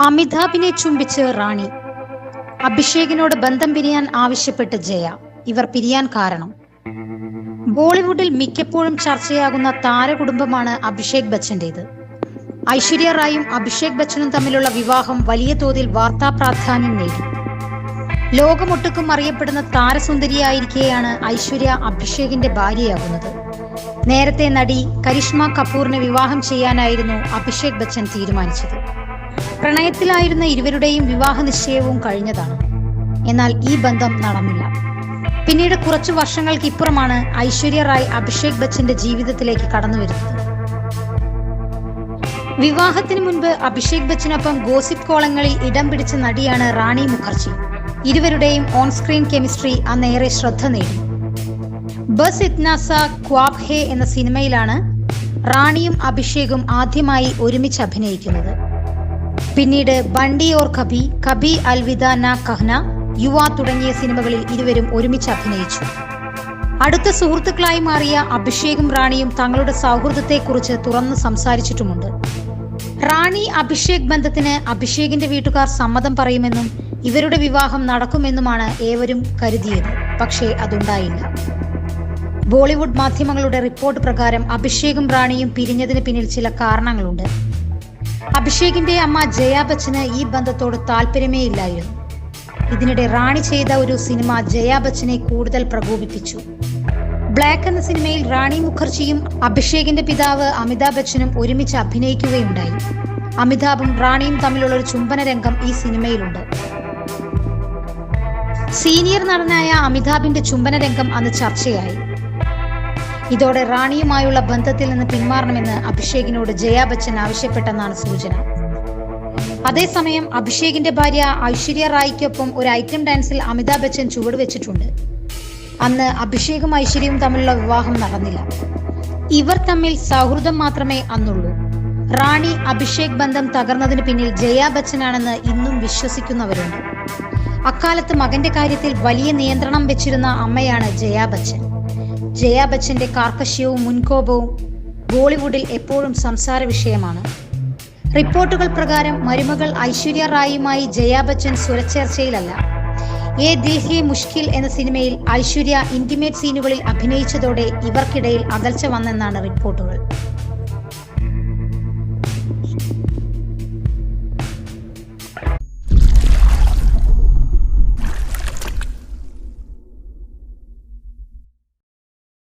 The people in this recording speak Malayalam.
അമിതാഭിനെ ചുംബിച്ച് റാണി. അഭിഷേകിനോട് ബന്ധം പിരിയാൻ ആവശ്യപ്പെട്ട് ജയ. ഇവർ പിരിയാൻ കാരണം. ബോളിവുഡിൽ മിക്കപ്പോഴും ചർച്ചയാകുന്ന താരകുടുംബമാണ് അഭിഷേക് ബച്ചന്റേത്. ഐശ്വര്യ റായും അഭിഷേക് ബച്ചനും തമ്മിലുള്ള വിവാഹം വലിയ തോതിൽ വാർത്താ പ്രാധാന്യം നേടി. ലോകമൊട്ടുക്കും അറിയപ്പെടുന്ന താരസുന്ദരിയായിരിക്കെയാണ് ഐശ്വര്യ അഭിഷേകിന്റെ ഭാര്യയാകുന്നത്. നേരത്തെ നടി കരിഷ്മ കപൂറിനെ വിവാഹം ചെയ്യാനായിരുന്നു അഭിഷേക് ബച്ചൻ തീരുമാനിച്ചത്. പ്രണയത്തിലായിരുന്ന ഇരുവരുടെയും വിവാഹ നിശ്ചയവും കഴിഞ്ഞതാണ്. എന്നാൽ ഈ ബന്ധം നടന്നില്ല. പിന്നീട് കുറച്ചു വർഷങ്ങൾക്ക് ഇപ്പുറമാണ് ഐശ്വര്യ റായ് അഭിഷേക് ബച്ചന്റെ ജീവിതത്തിലേക്ക് കടന്നു വരുന്നത്. വിവാഹത്തിന് മുൻപ് അഭിഷേക് ബച്ചനൊപ്പം ഗോസിപ്പ് കോളങ്ങളിൽ ഇടം പിടിച്ച നടിയാണ് റാണി മുഖർജി. ഇരുവരുടെയും ഓൺ സ്ക്രീൻ കെമിസ്ട്രി അന്നേറെ ശ്രദ്ധ നേടി. ബസ് ഇത്നാസ ക്വാബ് ഹേ എന്ന സിനിമയിലാണ് റാണിയും അഭിഷേകും ആദ്യമായി ഒരുമിച്ച് അഭിനയിക്കുന്നത്. പിന്നീട് ബണ്ടി ഓർ കബി കബി അൽവിദ ന കഹ്ന യുവ തുടങ്ങിയ സിനിമകളിൽ ഇരുവരും ഒരുമിച്ച് അഭിനയിച്ചു. അടുത്ത സുഹൃത്തുക്കളായി മാറിയ അഭിഷേകും റാണിയും തങ്ങളുടെ സൗഹൃദത്തെക്കുറിച്ച് തുറന്ന് സംസാരിച്ചിട്ടുമുണ്ട്. റാണി അഭിഷേക് ബന്ധത്തിന് അഭിഷേകിന്റെ വീട്ടുകാർ സമ്മതം പറയുമെന്നും ഇവരുടെ വിവാഹം നടക്കുമെന്നുമാണ് ഏവരും കരുതിയത്. പക്ഷേ അതുണ്ടായില്ല. ബോളിവുഡ് മാധ്യമങ്ങളുടെ റിപ്പോർട്ട് പ്രകാരം അഭിഷേകും റാണിയും പിരിഞ്ഞതിന് പിന്നിൽ ചില കാരണങ്ങളുണ്ട്. അഭിഷേകിന്റെ അമ്മ ജയാ ബച്ചന് ഈ ബന്ധത്തോട് താല്പര്യമേ ഇല്ലായിരുന്നു ഇതിനിടെ റാണി ചെയ്ത ഒരു സിനിമ ജയാ ബച്ചനെ കൂടുതൽ പ്രകോപിപ്പിച്ചു. ബ്ലാക്ക് എന്ന സിനിമയിൽ റാണി മുഖർജിയും അഭിഷേകിന്റെ പിതാവ് അമിതാഭ് ബച്ചനും ഒരുമിച്ച് അഭിനയിക്കുകയുണ്ടായി. അമിതാഭും റാണിയും തമ്മിലുള്ള ഒരു ചുംബന രംഗം ഈ സിനിമയിലുണ്ട്. സീനിയർ നടനായ അമിതാഭിന്റെ ചുംബന രംഗം അന്ന് ചർച്ചയായി. ഇതോടെ റാണിയുമായുള്ള ബന്ധത്തിൽ നിന്ന് പിന്മാറണമെന്ന് അഭിഷേകിനോട് ജയാ ബച്ചൻ ആവശ്യപ്പെട്ടെന്നാണ് സൂചന. അതേസമയം അഭിഷേകിന്റെ ഭാര്യ ഐശ്വര്യ റായിക്കൊപ്പം ഒരു ഐറ്റം ഡാൻസിൽ അമിതാഭ് ബച്ചൻ ചുവടുവെച്ചിട്ടുണ്ട് അന്ന് അഭിഷേകും ഐശ്വര്യയും തമ്മിലുള്ള വിവാഹം നടന്നില്ല. ഇവർ തമ്മിൽ സൗഹൃദം മാത്രമേ അന്നുള്ളൂ. റാണി അഭിഷേക് ബന്ധം തകർന്നതിന് പിന്നിൽ ജയാ ബച്ചനാണെന്ന് ഇന്നും വിശ്വസിക്കുന്നവരുണ്ട്. അക്കാലത്ത് മകന്റെ കാര്യത്തിൽ വലിയ നിയന്ത്രണം വെച്ചിരുന്ന അമ്മയാണ് ജയാ ബച്ചൻ. ജയ ബച്ചന്റെ കാർക്കശ്യവും മുൻകോപവും ബോളിവുഡിൽ എപ്പോഴും സംസാര വിഷയമാണ്. റിപ്പോർട്ടുകൾ പ്രകാരം മരുമകൾ ഐശ്വര്യ റായിയുമായി ജയാ ബച്ചൻ സ്വരച്ചേർച്ചയിലല്ല. എ ദിൽ ഹെ മുഷ്കിൽ എന്ന സിനിമയിൽ ഐശ്വര്യ ഇന്റിമേറ്റ് സീനുകളിൽ അഭിനയിച്ചതോടെ ഇവർക്കിടയിൽ അകൽച്ച വന്നെന്നാണ് റിപ്പോർട്ടുകൾ.